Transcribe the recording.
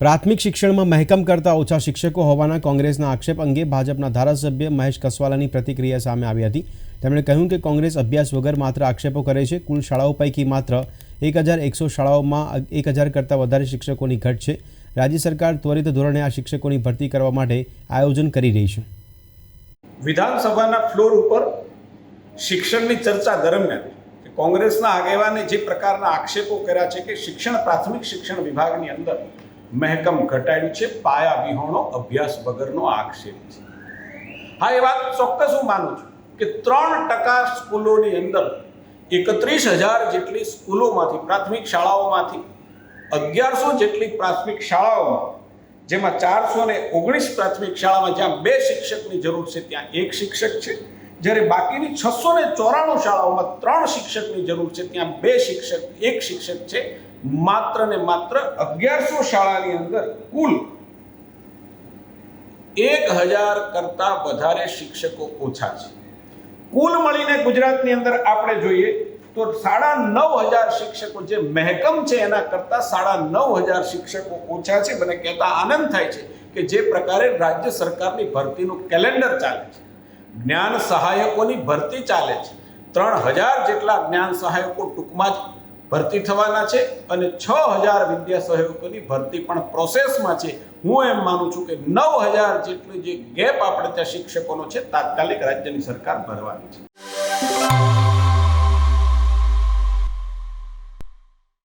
પ્રાથમિક શિક્ષણમાં મહેકમ કરતાં ઓછા શિક્ષકો હોવાના કોંગ્રેસના આક્ષેપ અંગે ભાજપના ધારાસભ્ય મહેશ કસવાલાની પ્રતિક્રિયા સામે આવી હતી. તેમણે કહ્યું કે કોંગ્રેસ અભ્યાસ વગર માત્ર આક્ષેપો કરે છે. કુલ શાળાઓ પૈકી માત્ર એક હજાર એકસો શાળાઓમાં એક હજાર કરતાં વધારે શિક્ષકોની ઘટ છે. રાજ્ય સરકાર ત્વરિત ધોરણે આ શિક્ષકોની ભરતી કરવા માટે આયોજન કરી રહી છે. વિધાનસભાના ફ્લોર ઉપર શિક્ષણની ચર્ચા દરમિયાન કોંગ્રેસના આગેવાને જે પ્રકારના આક્ષેપો કર્યા છે કે શિક્ષણ પ્રાથમિક શિક્ષણ વિભાગની અંદર મહેકમ ઘટાડ્યું છે, પાયા વિહોણો, અભ્યાસ વગરનો આક્ષેપ છે. હા, એ વાત ચોક્કસ હું માનું છું કે ત્રણ ટકા સ્કૂલોની અંદર એકત્રીસ હજાર જેટલી સ્કૂલોમાંથી, પ્રાથમિક શાળાઓમાંથી, અગિયારસો જેટલી પ્રાથમિક શાળાઓમાં, જેમાં ચારસો ને ઓગણીસ પ્રાથમિક શાળામાં જ્યાં બે શિક્ષકની જરૂર છે, ત્યાં એક શિક્ષક છે જ્યારે બાકીની છસો ને ચોરાણું શાળાઓમાં ત્રણ શિક્ષકની જરૂર છે, ત્યાં બે શિક્ષક, એક શિક્ષક છે, માત્ર ને માત્ર અગિયારસો શાળાની અંદર કુલ એક હજાર કરતાં વધારે શિક્ષકો ઓછા છે. કુલ મળીને ગુજરાતની અંદર આપણે જોઈએ તો સાડા નવ હજાર શિક્ષકો જે મહેકમ છે, એના કરતાં સાડા નવ હજાર શિક્ષકો ઓછા છે, મને કહેતા આનંદ થાય છે કે જે પ્રકારે રાજ્ય સરકારની ભરતીનું કેલેન્ડર ચાલે છે. જ્ઞાન સહાયકોની ભરતી ચાલે છે. ત્રણ હજાર જેટલા જ્ઞાન સહાયકો ટૂંકમાં જ ભરતી થવાના છે અને છ હજાર વિદ્યા સહાયકોની ભરતી પણ પ્રોસેસમાં છે. હું એમ માનું છું કે નવ હજાર જેટલું જે ગેપ આપણે ત્યાં શિક્ષકોનો છે, તાત્કાલિક રાજ્યની સરકાર ભરવાની છે.